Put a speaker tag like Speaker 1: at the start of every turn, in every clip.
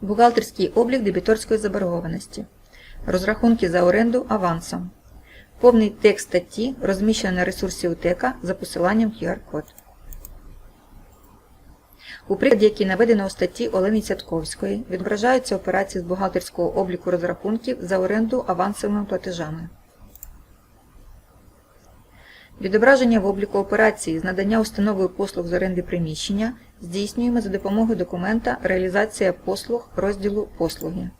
Speaker 1: Бухгалтерський облік дебіторської заборгованості. Розрахунки за оренду авансом. Повний текст статті розміщено на ресурсі УТЕКа за посиланням QR-код. У прикладі, який наведено у статті Олени Цятковської, відображаються операції з бухгалтерського обліку розрахунків за оренду авансовими платежами. Відображення в обліку операції з надання установою послуг з оренди приміщення здійснюємо за допомогою документа Реалізація послуг розділу Послуги.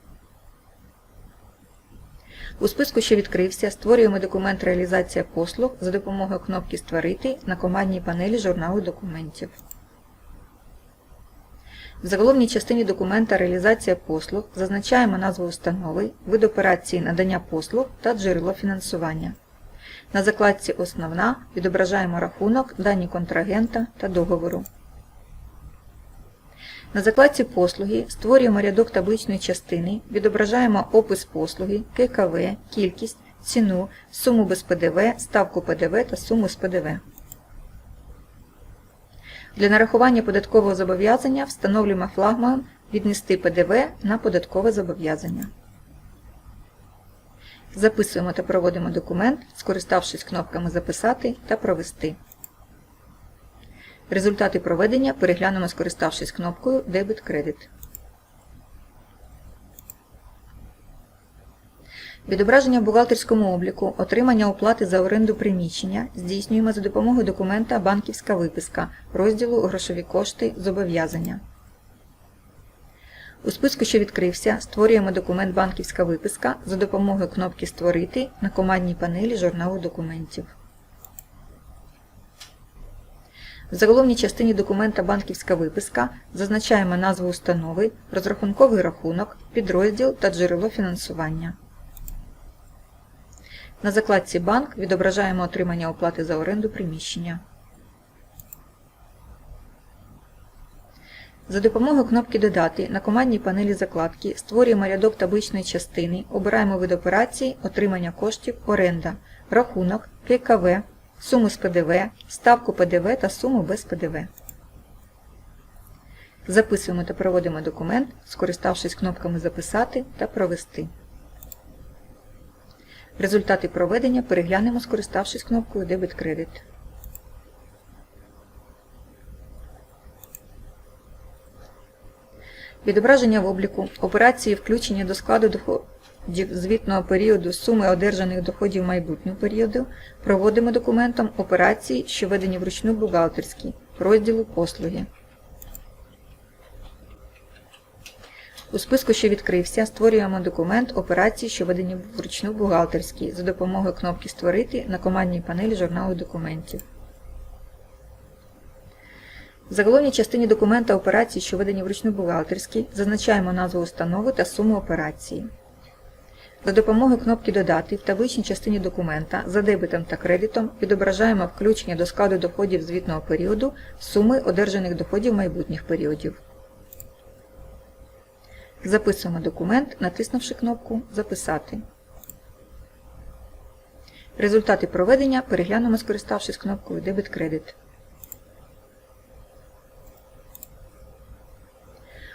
Speaker 1: У списку, що відкрився, створюємо документ Реалізація послуг за допомогою кнопки Створити на командній панелі журналу документів. В заголовній частині документа Реалізація послуг зазначаємо назву установи, вид операції надання послуг та джерело фінансування. На закладці Основна відображаємо рахунок, дані контрагента та договору. На закладці Послуги створюємо рядок табличної частини, відображаємо опис послуги, ККВ, кількість, ціну, суму без ПДВ, ставку ПДВ та суму з ПДВ. Для нарахування податкового зобов'язання встановлюємо флагманом «Віднести ПДВ на податкове зобов'язання». Записуємо та проводимо документ, скориставшись кнопками Записати та Провести. Результати проведення переглянемо, скориставшись кнопкою Дебет-кредит. Відображення в бухгалтерському обліку, отримання оплати за оренду приміщення здійснюємо за допомогою документа Банківська виписка розділу Грошові кошти зобов'язання. У списку, що відкрився, створюємо документ Банківська виписка за допомогою кнопки Створити на командній панелі журналу документів. В заголовній частині документа Банківська виписка зазначаємо назву установи, розрахунковий рахунок, підрозділ та джерело фінансування. На закладці Банк відображаємо отримання оплати за оренду приміщення. За допомогою кнопки Додати на командній панелі закладки створюємо рядок табличної частини, обираємо вид операції отримання коштів оренда, рахунок, ККВ, суму з ПДВ, ставку ПДВ та суму без ПДВ. Записуємо та проводимо документ, скориставшись кнопками Записати та Провести. Результати проведення переглянемо, скориставшись кнопкою Дебет-кредит. Відображення в обліку операції включення до складу доходів звітного періоду суми одержаних доходів майбутнього періоду проводимо документом операції, що введені вручну бухгалтерські, розділу послуги. У списку, що відкрився, створюємо документ операції, що введені вручну бухгалтерські за допомогою кнопки Створити на командній панелі журналу документів. В заголовній частині документа операції, що введені вручну бухгалтерські, зазначаємо назву установи та суму операції. За допомогою кнопки Додати в табличній частині документа за дебетом та кредитом відображаємо включення до складу доходів звітного періоду суми одержаних доходів майбутніх періодів. Записуємо документ, натиснувши кнопку Записати. Результати проведення переглянемо, скориставшись кнопкою Дебет-кредит.